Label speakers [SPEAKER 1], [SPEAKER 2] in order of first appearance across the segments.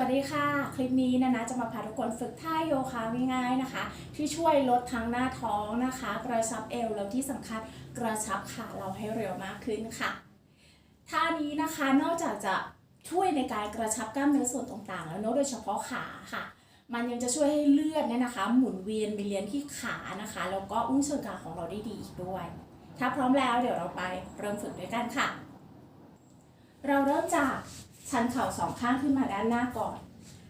[SPEAKER 1] วัสดีค่ะ คลิปนี้นะนะจะมาพาทุกคนฝึกท่าโยคะง่ายๆนะคะ ที่ช่วยลดทั้งหน้าท้องนะคะ กระชับเอวแล้วที่สำคัญกระชับขาเราให้เร็วมากขึ้นค่ะท่านี้นะคะนอกจากจะช่วยในการกระชับกล้ามเนื้อส่วนต่างๆ แล้วเนอะโดยเฉพาะขาค่ะ มันยังจะช่วยให้เลือดเนี่ยนะคะ หมุนเวียนไปเลี้ยงที่ขานะคะแล้วก็อุ้งเชิงกรานของเราได้ดีอีกด้วย ถ้าพร้อมแล้วเดี๋ยวเราไปเริ่มฝึกด้วยกันค่ะ เราเริ่มจาก ชันเข่าสองข้างขึ้นมาด้านหน้าก่อน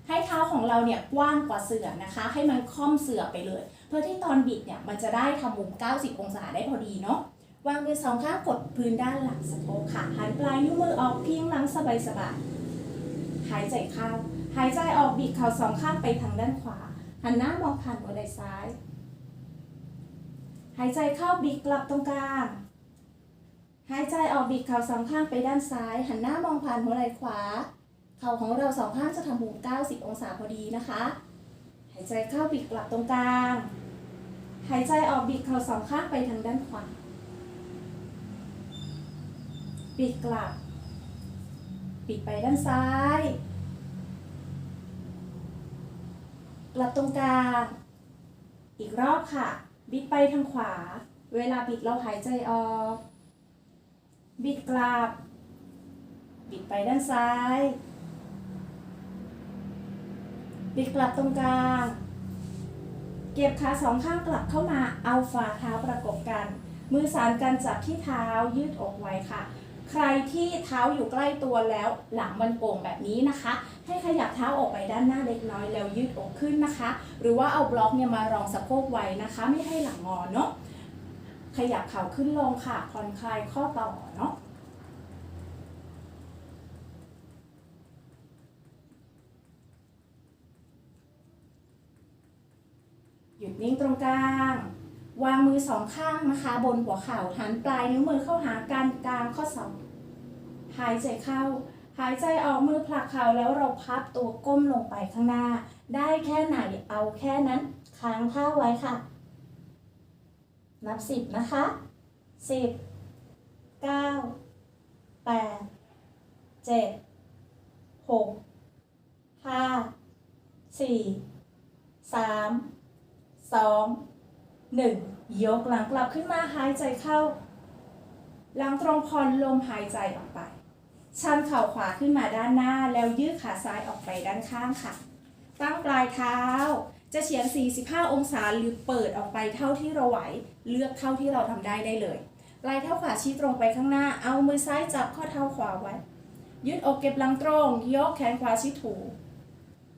[SPEAKER 1] ให้เท้าของเราเนี่ยกว้างกว่าเสือนะคะ ให้มันค่อมเสือไปเลย เพื่อที่ตอนบิดเนี่ยมันจะได้ทำมุม 90 องศาได้พอดีเนาะวางมือสองข้างกดพื้นด้านหลังสะโพกค่ะหันปลายนิ้วมือออกเพียงหลังสบายสบายๆหายใจเข้าหายใจออกบิดเข่าสองข้างไปทางด้านขวา หันหน้ามองผ่านหัวไหล่ซ้าย หายใจเข้าบิดกลับตรงกลาง หายใจออกบิดเข่าสองข้างไปด้านซ้าย หันหน้ามองผ่านหัวไหล่ขวา เข่าของเราสองข้างจะทำมุม 90 องศาพอดีนะคะ หายใจเข้าบิดกลับตรงกลาง หายใจออกบิดเข่าสองข้างไปทางด้านขวา บิดกลับ บิดไปด้านซ้าย กลับตรงกลาง อีกรอบค่ะ บิดไปทางขวา เวลาบิดเราหายใจออก บิดกลับ บิดไปด้านซ้าย บิดกลับตรงกลาง เก็บขาสองข้างกลับเข้ามา เอาฝ่าเท้าประกบกัน มือสานกันจับที่เท้ายืดอกไว้ค่ะ ใครที่เท้าอยู่ใกล้ตัวแล้วหลังมันโก่งแบบนี้นะคะ ให้ขยับเท้าออกไปด้านหน้าเล็กน้อยแล้วยืดอกขึ้นนะคะ หรือว่าเอาบล็อกเนี่ยมารองสะโพกไว้นะคะ ไม่ให้หลังงอเนาะ ขยับเข่าขึ้นลงค่ะผ่อนคลายข้อต่อเนาะหยุดนิ่งตรงกลาง วางมือสองข้างนะคะ บนหัวเข่าหันปลายนิ้วมือเข้าหากันกลางข้อศอกหายใจเข้า หายใจออกมือผลักเข่าแล้วเราพับตัวก้มลงไปข้างหน้า ได้แค่ไหนเอาแค่นั้นค้างท่าไว้ค่ะ นับสิบนะคะสิบเก้าแปดเจ็ดหกห้าสี่สามสองหนึ่งยกหลังกลับขึ้นมาหายใจเข้า หลังตรงพรลมหายใจออกไป ชันเข่าขวาขึ้นมาด้านหน้าแล้วยืดขาซ้ายออกไปด้านข้างค่ะ ตั้งปลายเท้า จะเฉียง 45 องศาหรือเปิดออกไปเท่าที่เราไหว เลือกเท่าที่เราทำได้ได้เลยปลายเท้าขวาชี้ตรงไปข้างหน้า เอามือซ้ายจับข้อเท้าขวาไว้ ยืดอกเก็บหลังตรง ยกแขนขวาชี้ถู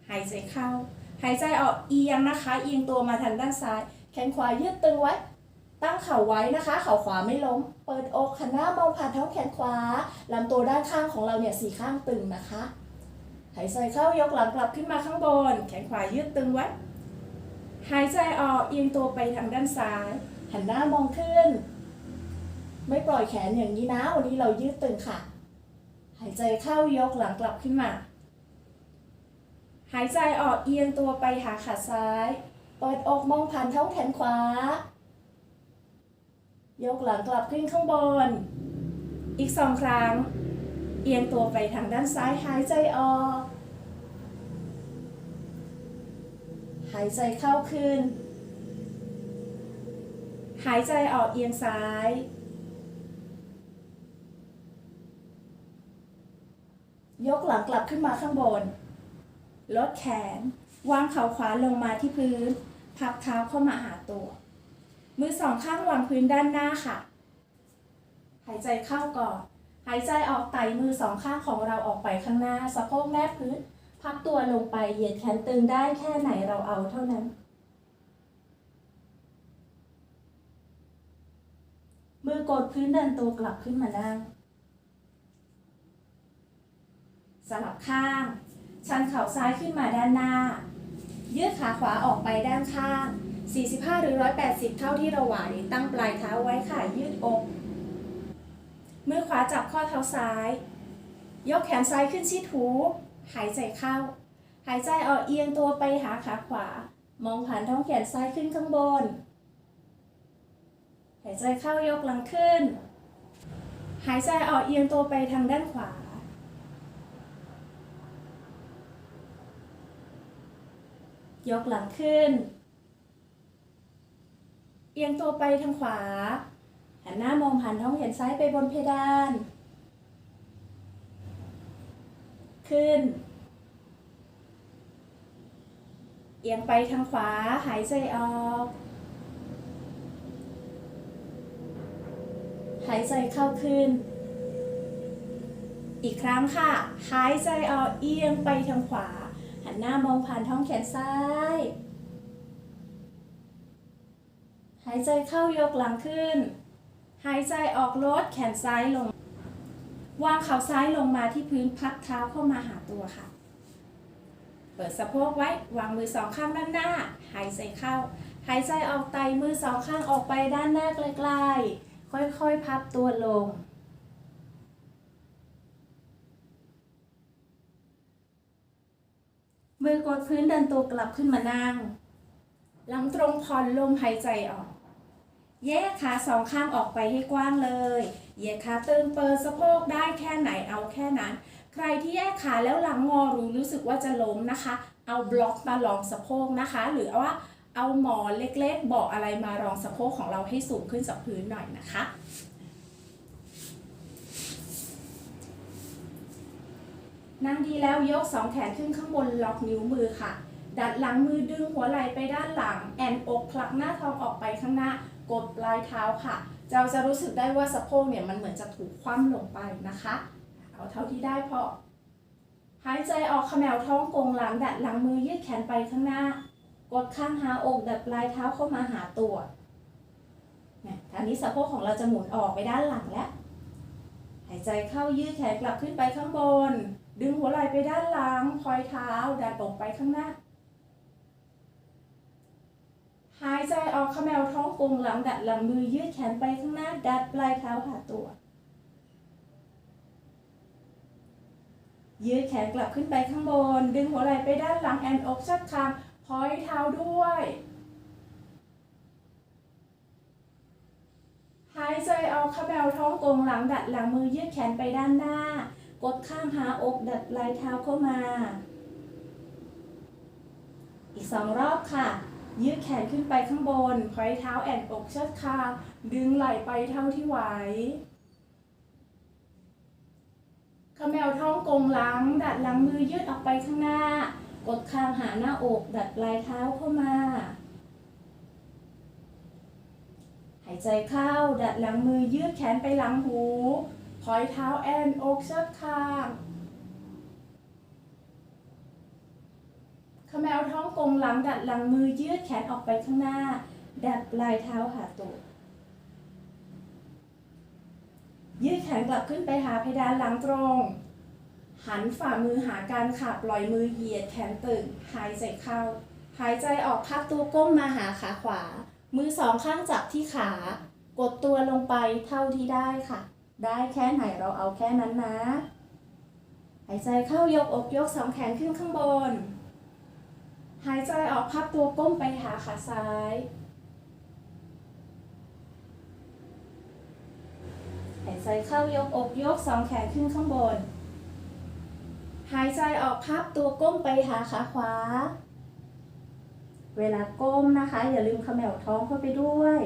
[SPEAKER 1] หายใจเข้า หายใจออกเอียงนะคะ เอียงตัวมาทางด้านซ้าย แขนขวายืดตึงไว้ ตั้งเข่าไว้นะคะ เข่าขวาไม่ล้ม เปิดอกหันหน้ามองผ่านเท้าแขนขวาลำตัวด้านข้างของเราเนี่ยสี่ข้างตึงนะคะ หายใจเข้ายกหลังกลับขึ้นมาข้างบน แขนขวายืดตึงไว้ หายใจออกเอียงตัวไปทางด้านซ้าย หันหน้ามองขึ้น ไม่ปล่อยแขนอย่างนี้นะ วันนี้เรายืดตึงค่ะ หายใจเข้ายกหลังกลับขึ้นมา หายใจออกเอียงตัวไปหาขาซ้าย เปิดอกมองผ่านเท้าแขนขวา ยกหลังกลับขึ้นข้างบน อีกสองครั้ง เอียงตัวไปทางด้านซ้ายหายใจออก หายใจเข้าขึ้น หายใจออกเอียงซ้าย ยกหลังกลับขึ้นมาข้างบน ลดแขน วางเข่าขวาลงมาที่พื้น พับเท้าเข้ามาหาตัว มือสองข้างวางพื้นด้านหน้าค่ะ หายใจเข้าก่อน หายใจออกไต่มือสองข้างของเราออกไปข้างหน้า สะโพกแนบพื้น พับตัวลงไปเหยียดแขนตึงได้แค่ไหนเราเอาเท่านั้น มือกดพื้นเดินตัวกลับขึ้นมานั่ง สลับข้าง ชันเข่าซ้ายขึ้นมาด้านหน้า ยืดขาขวาออกไปด้านข้าง 45 หรือ 180 เท่าที่เราไหว ตั้งปลายเท้าไว้ค่ะ ยืดอก มือขวาจับข้อเท้าซ้าย ยกแขนซ้ายขึ้นชิดหู หายใจเข้า หายใจออกเอียงตัวไปหาขาขวา มองผ่านท้องแขนซ้ายขึ้นข้างบน หายใจเข้ายกหลังขึ้น หายใจออกเอียงตัวไปทางด้านขวา ยกหลังขึ้น เอียงตัวไปทางขวา หันหน้ามองผ่านท้องเห็นซ้ายไปบนเพดาน ขึ้น เอียงไปทางขวาหายใจออก หายใจเข้าขึ้น อีกครั้งค่ะ หายใจออกเอียงไปทางขวา หันหน้ามองผ่านท้องแขนซ้าย หายใจเข้ายกหลังขึ้น หายใจออกลดแขนซ้ายลง วางเข่าซ้ายลงมาที่พื้นพักเท้าเข้ามาหาตัวค่ะ เปิดสะโพกไว้ วางมือสองข้างด้านหน้า หายใจเข้า หายใจออกไตมือสองข้างออกไปด้านหน้าไกลๆ ค่อยๆ พับตัวลง มือกดพื้นเดินตัวกลับขึ้นมานั่ง หลังตรงผ่อนลมหายใจออก แยกขาสองข้างออกไปให้กว้างเลย เหยียดขาตึงเปิดสะโพกได้แค่ไหนเอาแค่นั้น ใครที่แยกขาแล้วหลังงอหรือรู้สึกว่าจะล้มนะคะ เอาบล็อกมารองสะโพกนะคะ หรือว่าเอาหมอนเล็กๆเบาะอะไรมารองสะโพกของเราให้สูงขึ้นจากพื้นหน่อยนะคะนั่งดีแล้วยกสองแขนขึ้นข้างบนล็อกนิ้วมือค่ะ ดัดหลังมือดึงหัวไหล่ไปด้านหลัง แอนอกผลักหน้าท้องออกไปข้างหน้า กดปลายเท้าค่ะ เราจะรู้สึกได้ว่าสะโพกเนี่ยมันเหมือนจะถูกคว่ำลงไปนะคะ เอาเท่าที่ได้พอ หายใจออกขมวท้องกงหลังดัดหลังมือยืดแขนไปข้างหน้า กดข้างหาอกดัดปลายเท้าเข้ามาหาตัวเนี่ยอันนี้สะโพกของเราจะหมุนออกไปด้านหลังแล้วหายใจเข้ายืดแขนกลับขึ้นไปข้างบน ดึงหัวไหล่ไปด้านหลังพอยเท้าดันอกไปข้างหน้า หาย ใจออกขมวท้องกงหลังดัดหลังมือยืดแขนไปข้างหน้า ดัดปลายเท้าหาตัว ยืดแขนกลับขึ้นไปข้างบน ดึงหัวไหล่ไปด้านหลังแอนอกชัดคางพอยเท้าด้วย หายใจออกขมวท้องกงหลังดัดหลังมือยืดแขนไปด้านหน้า กดข้างหาอกดัดปลายเท้าเข้ามา อีกสองรอบค่ะ ยืดแขนขึ้นไปข้างบนพอยเท้าแอนอกชัดคางดึงไหล่ไปเท่าที่ไหวขมวท้องกงหลัง ดัดหลังมือยืดออกไปข้างหน้า กดคางหาหน้าอก ดัดปลายเท้าเข้ามา หายใจเข้า ดัดหลังมือยืดแขนไปหลังหูพอยเท้าแอนอกชัดคาง เขมวท้องกงหลังดัดหลังมือยืดแขนออกไปข้างหน้า ดัดปลายเท้าหาตัวยืดแขนกลับขึ้นไปหาเพดานหลังตรง หันฝ่ามือหาการขาปล่อยมือเหยียดแขนตึงหายใจเข้า หายใจออกพับตัวก้มมาหาขาขวา มือสองข้างจับที่ขา กดตัวลงไปเท่าที่ได้ค่ะ ได้แค่ไหนเราเอาแค่นั้นนะ หายใจเข้ายกอกยกสองแขนขึ้นข้างบน หายใจออกพับตัวก้มไปหาขาซ้าย หายใจเข้ายกอกยกสองแขนขึ้นข้างบน หายใจออกพับตัวก้มไปหาขาขวา เวลาก้มนะคะ อย่าลืมขมวท้องเข้าไปด้วย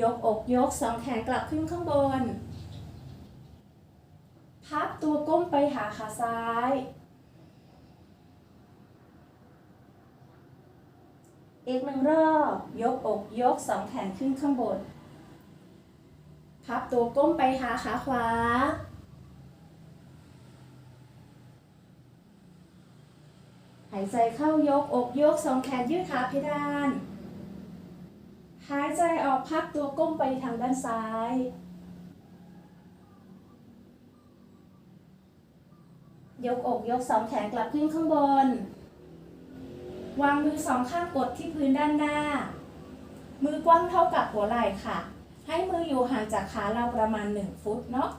[SPEAKER 1] ยกอกยกสองแขนกลับขึ้นข้างบน พับตัวก้มไปหาขาซ้าย อีกหนึ่งรอบ ยกอกยกสองแขนขึ้นข้างบน พับตัวก้มไปหาขาขวา หายใจเข้ายกอกยกสองแขนยืดขาเพดาน หายใจออกพับตัวก้มไปทางด้านซ้ายยกอกยกสองแขนกลับขึ้นข้างบน วางมือสองข้างกดที่พื้นด้านหน้า มือกว้างเท่ากับหัวไหล่ค่ะ ให้มืออยู่ห่างจากขาเราประมาณ 1 ฟุตเนาะ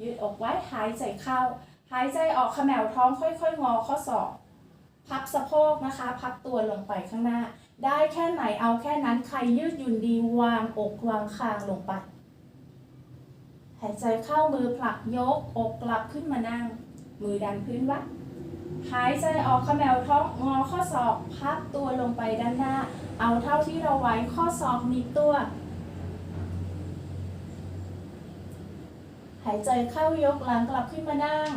[SPEAKER 1] ยืดอกไว้หายใจเข้า หายใจออกขมวท้องค่อยๆ งอข้อศอกพับสะโพกนะคะ พับตัวลงไปข้างหน้า ได้แค่ไหนเอาแค่นั้นใครยืดหยุ่นดีวางอกวางคางลงไป หายใจเข้ามือผลักยกอกกลับขึ้นมานั่ง มือดันพื้นไว้ หายใจออกขมแมวท้องงอข้อศอก พับตัวลงไปด้านหน้า เอาเท่าที่เราไหวข้อศอกหนีตัว หายใจเข้ายกหลังกลับขึ้นมานั่ง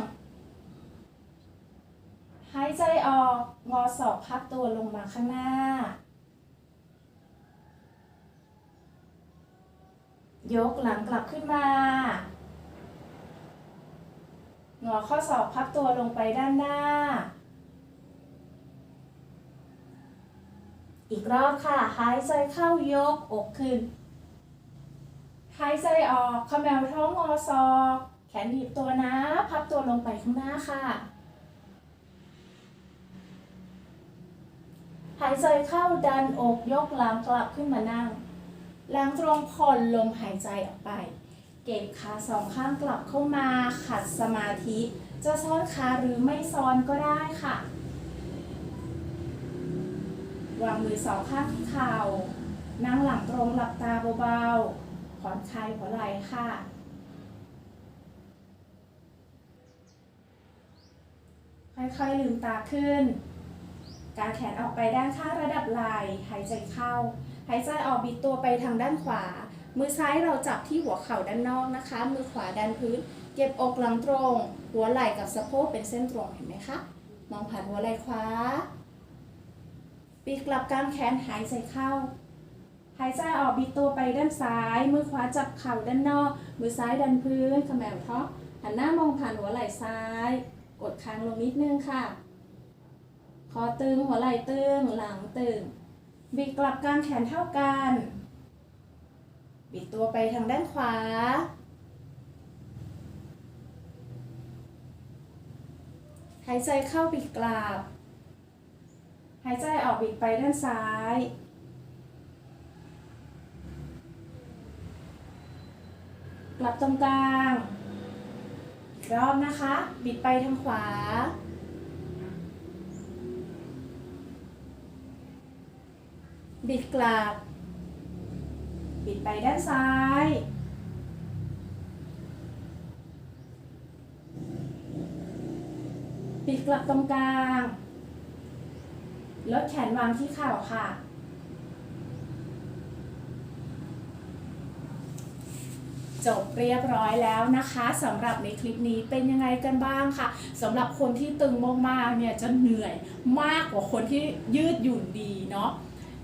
[SPEAKER 1] หายใจออกงอศอกพับตัวลงมาข้างหน้า ยกหลังกลับขึ้นมา งอข้อศอกพับตัวลงไปด้านหน้า อีกรอบค่ะ หายใจเข้ายกอกขึ้น หายใจออกขมแมวท้องงอศอก แขนหนีบตัวนะ พับตัวลงไปข้างหน้าค่ะ หายใจเข้าดันอกยกหลังกลับขึ้นมานั่งหลังตรงผ่อนลมหายใจออกไป เก็บขาสองข้างกลับเข้ามาขัดสมาธิ จะซ้อนขาหรือไม่ซ้อนก็ได้ค่ะ วางมือสองข้างที่เข่า นั่งหลังตรงหลับตาเบาๆ ผ่อนคลายหัวไหล่ค่ะ ค่อยๆลืมตาขึ้น การแขนออกไปด้านข้างระดับไหล่ หายใจเข้า หายใจออกบิดตัวไปทางด้านขวา มือซ้ายเราจับที่หัวเข่าด้านนอกนะคะ มือขวาดันพื้น เก็บอกหลังตรง หัวไหล่กับสะโพกเป็นเส้นตรงเห็นไหมคะ มองผ่านหัวไหล่ขวา ปีกกลับกลางแขนหายใจเข้า หายใจออกบิดตัวไปด้านซ้าย มือขวาจับเข่าด้านนอก มือซ้ายดันพื้นขมแมวท้องหันหน้ามองผ่านหัวไหล่ซ้าย กดค้างลงนิดนึงค่ะ คอตึงหัวไหล่ตึงหลังตึงบิดกลับกลางแขนเท่ากัน บิดตัวไปทางด้านขวา หายใจเข้าบิดกลับ หายใจออกบิดไปด้านซ้าย กลับตรงกลางอีกรอบนะคะ บิดไปทางขวาบิดกลับ บิดไปด้านซ้ายบิดกลับตรงกลาง ลดแขนวางที่เข่าค่ะ จบเรียบร้อยแล้วนะคะสำหรับในคลิปนี้เป็นยังไงกันบ้างค่ะสำหรับคนที่ตึงมากๆเนี่ยจะเหนื่อยมากกว่าคนที่ยืดหยุ่นดีเนาะ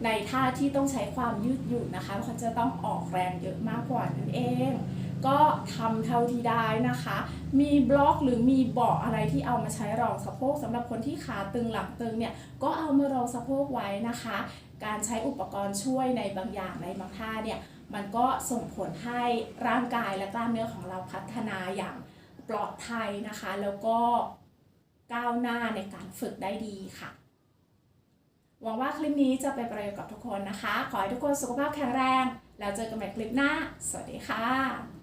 [SPEAKER 1] ในท่าที่ต้องใช้ความยืดหยุ่นนะคะเขาจะต้องออกแรงเยอะมากกว่านั่นเอง ก็ทำเท่าที่ได้นะคะ มีบล็อกหรือมีเบาะอะไรที่เอามาใช้รองสะโพกสำหรับคนที่ขาตึงหลังตึงเนี่ยก็เอามารองสะโพกไว้นะคะ การใช้อุปกรณ์ช่วยในบางอย่างในบางท่าเนี่ยมันก็ส่งผลให้ร่างกายและกล้ามเนื้อของเราพัฒนาอย่างปลอดภัยนะคะ แล้วก็ก้าวหน้าในการฝึกได้ดีค่ะ หวังว่าคลิปนี้จะเป็นประโยชน์กับทุกคนนะคะ ขอให้ทุกคนสุขภาพแข็งแรง แล้วเจอกันใหม่คลิปหน้า สวัสดีค่ะ